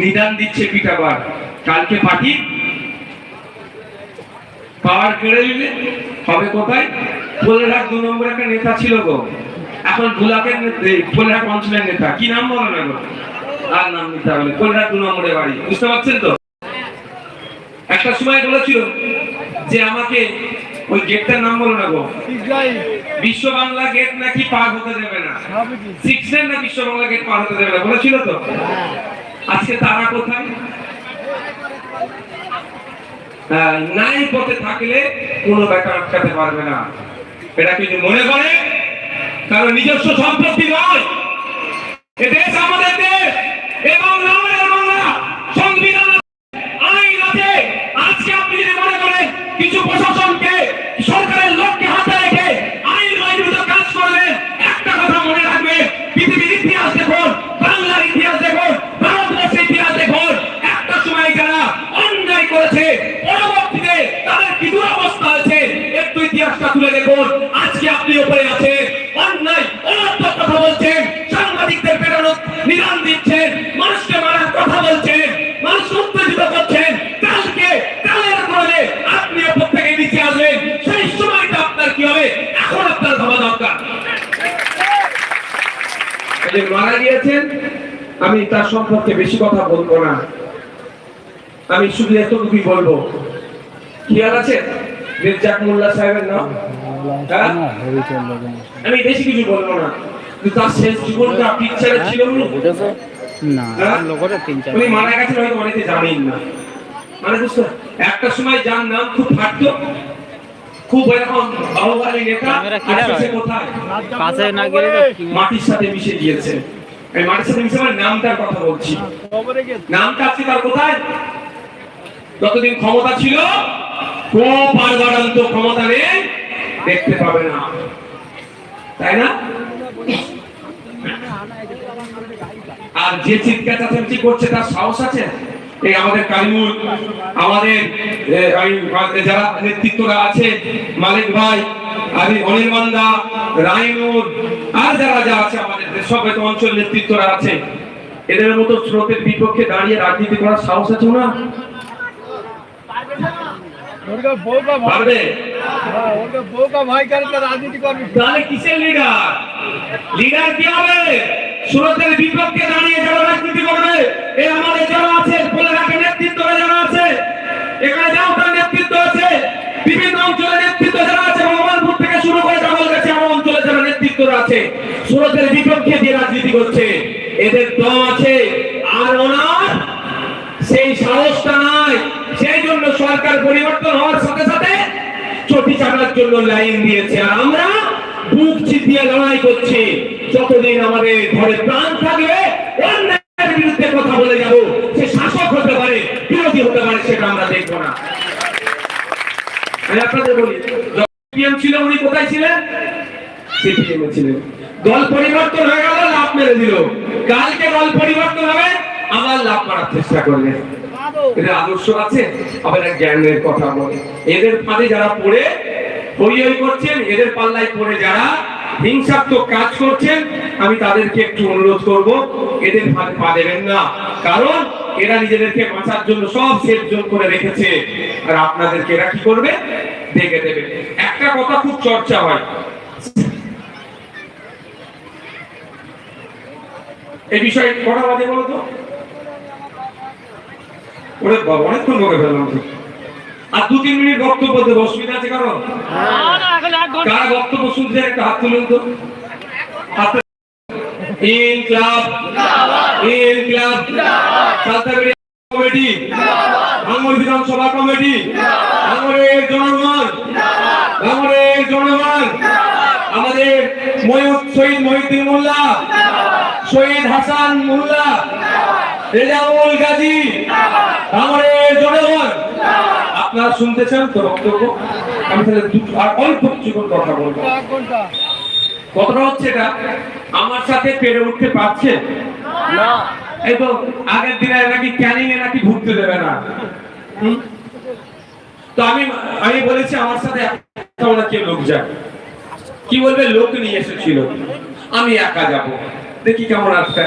নিদান দিচ্ছে পিটাবার কালকে পার্টি পাওয়ার কেড়ে নিলে হবে কোথায়? পোলেরহাট দু নম্বর একটা নেতা ছিল গো। এখন বুলাকের পোলেরহাট অঞ্চলের নেতা। কি নাম বলো না গো? আর নাম নিতে হবে পোলেরহাট দু নম্বরের বাড়ি। বুঝতে পারছেন তো? একটা সময় বলেছিল যে আমাকে ওই গেটটার নাম বলো না গো? বিশ্ব বাংলা গেট নাকি পার হতে দেবে না। না বিশ্ব বাংলা গেট পার হতে দেবে না? বলেছিল তো? আজকে তারা কোথায়? নাই পথে থাকলে কোনো ব্যাপার আটকাতে পারবে না। এটা কিন্তু মনে করে, কারণ নিজস্ব সম্পত্তি নয়। এ দেশ আমাদের দেশ এবং আমাদের বাংলা সংবিধান আইন আছে আজকে আপনি যদি মনে করেন কিছু প্রশাসনকে সরকারের লোককে হাতে রেখে আইন বহির্ভূত কাজ করবেন একটা কথা মনে রাখবে পৃথিবীর ইতিহাস দেখুন বাংলার ইতিহাস দেখুন ভারতবর্ষের ইতিহাস দেখুন একটা সময় যারা অন্যায় করেছে পরবর্তীতে তাদের কি দুরবস্থা আছে? একটু ইতিহাসটা তুলে দেখুন। আজকে আপনি উপরে আছেন। অন্যায়, অনর্থক কথা বলছেন। সাংবাদিকদের পেটানো নিদান দিচ্ছেন। মানুষকে মারার কথা বলছেন। মানুষ উত্তেজিত করছেন। কালকে, কালের ক্রমে আপনি ওপর থেকে নিচে আসবেন। সেই সময়টা আপনার কি হবে? এখন আপনার ভাবা দরকার। মারা গিয়েছেন, আমি তার সম্পর্কে বেশি কথা বলব না। আমি শুধু এতটুকুই বলব খেয়াল আছে? রেজ্জাক মোল্লা সাহেবের নাম? হ্যাঁ? আমি বেশি কিছু বলব না। কিন্তু তার শেষ জীবনটা পিকচারে ছিল না হ্যাঁ? উনি মারা গেছেন হয়তো অনেকে জানেন না। মানে একটা সময় যার নাম খুব ফাটতো খুব এরকম বাহুবালী নেতা আজকে কোথায়? কাছে না গেলে মাটির সাথে মিশে গিয়েছে। এই মাটির সাথে মিশে মানে নামটার কথা বলছি। নামটা আজকে তার কোথায়? যতদিন ক্ষমতা ছিল ক্ষমতা নেই দেখতে পাবে না। তাই না? আর যে চিৎকার চাচামেচি করছে, তার সাহস আছে? এই আমাদের কালিমুল, আমাদের যারা নেতৃত্বরা আছে, মালিক ভাই, আদি অনির্বাণ দা রাইনুর, আর যারা যা আছে আমাদের সব অঞ্চল নেতৃত্বরা আছে, এদের মতো স্রোতের বিপক্ষে দাঁড়িয়ে রাজনীতি করার সাহস আছে না পারবে? রাজনীতি তাহলে কিসের লিডার লিডার কি হবে? সুরতের বিপক্ষে দাঁড়িয়ে যারা রাজনীতি করবে এ আমাদের যারা আছে পোলেরাকে নেতৃত্ব যারা আছে এখানে যাও তার নেতৃত্ব আছে। বিভিন্ন অঞ্চলে নেতৃত্ব যারা আছে ভগবানপুর থেকে শুরু করে ডাবল গেছে আমার অঞ্চলে যারা নেতৃত্ব আছে সুরতের বিপক্ষে যে রাজনীতি করছে এদের দম আছে। আর ওনার সেই সাহসটা জন্য সরকার পরিবর্তন হওয়ার সাথে সাথে চটি চাটার জন্য লাইন দিয়েছে। আর আমরা বুক চিতিয়ে লড়াই করছি। যতদিন আমাদের ঘরে প্রাণ থাকবে, অন্যায়ের বিরুদ্ধে কথা বলে যাব। সে শাসক হতে পারে, বিরোধী হতে পারে, সেটা আমরা দেখব না। আমি আপনাদের বলি সিপিএম ছিল উনি কোথায় ছিলেন? সিপিএম ছিলেন। দল পরিবর্তন হয়ে গেল লাভ মেরে দিল। কালকে দল পরিবর্তন হবে আবার লাভ করার চেষ্টা করবে। এদের আদর্শ আছে, আবার এক জ্ঞানের কথা বলে। এদের ফাঁদে যারা পড়ে হই করছেন, এদের পাল্লায় পড়ে যারা হিংসাত্মক কাজ করছেন, আমি তাদেরকে একটু অনুরোধ করব, এদের ফাঁদে পা দেবেন না। কারণ এরা নিজেদেরকে বাঁচার জন্য সব সেফ জোন করে রেখেছে। আর আপনাদেরকে এরা কি করবে? দেখে দেবে। একটা কথা খুব চর্চা হয়। এই বিষয়ে কটা বাজে বলো তো। ওরে বাবা অনেকক্ষণ বকে ফেললাম আর দু, তিন মিনিট বক্তব্য দেবো, অসুবিধা আছে কারণ কার বক্তব্য শুনছে একটা হাত তুলুন তো। হাত ইন ক্লাব। ইন ক্লাব। সালতাগড়ি কমিটি। ভাঙর বিধানসভা কমিটি। ভাঙরের জনগণ। ভাঙরের জনগণ। আমাদের ময়ূর শহীদ মহিউদ্দিন মোল্লা। শহীদ হাসান মোল্লা। রেজাউল গাজী। ভাঙরের জনগণ আপনারা শুনতেছেন তো বক্তব্য? আমি তাহলে আর অল্প কিছুক্ষণ কথা বলব। কথাটা হচ্ছে এটা আমার সাথে পেরে উঠতে পারছে এই তো আগের দিনে নাকি ক্যানিং এ নাকি ঘুরতে দেবে না? তো আমি আমি বলেছি আমার সাথে ওনাকে লোক যায় কি বলবে? লোক নিয়ে এসেছিল। আমি একা যাব। দেখি কেমন আসবে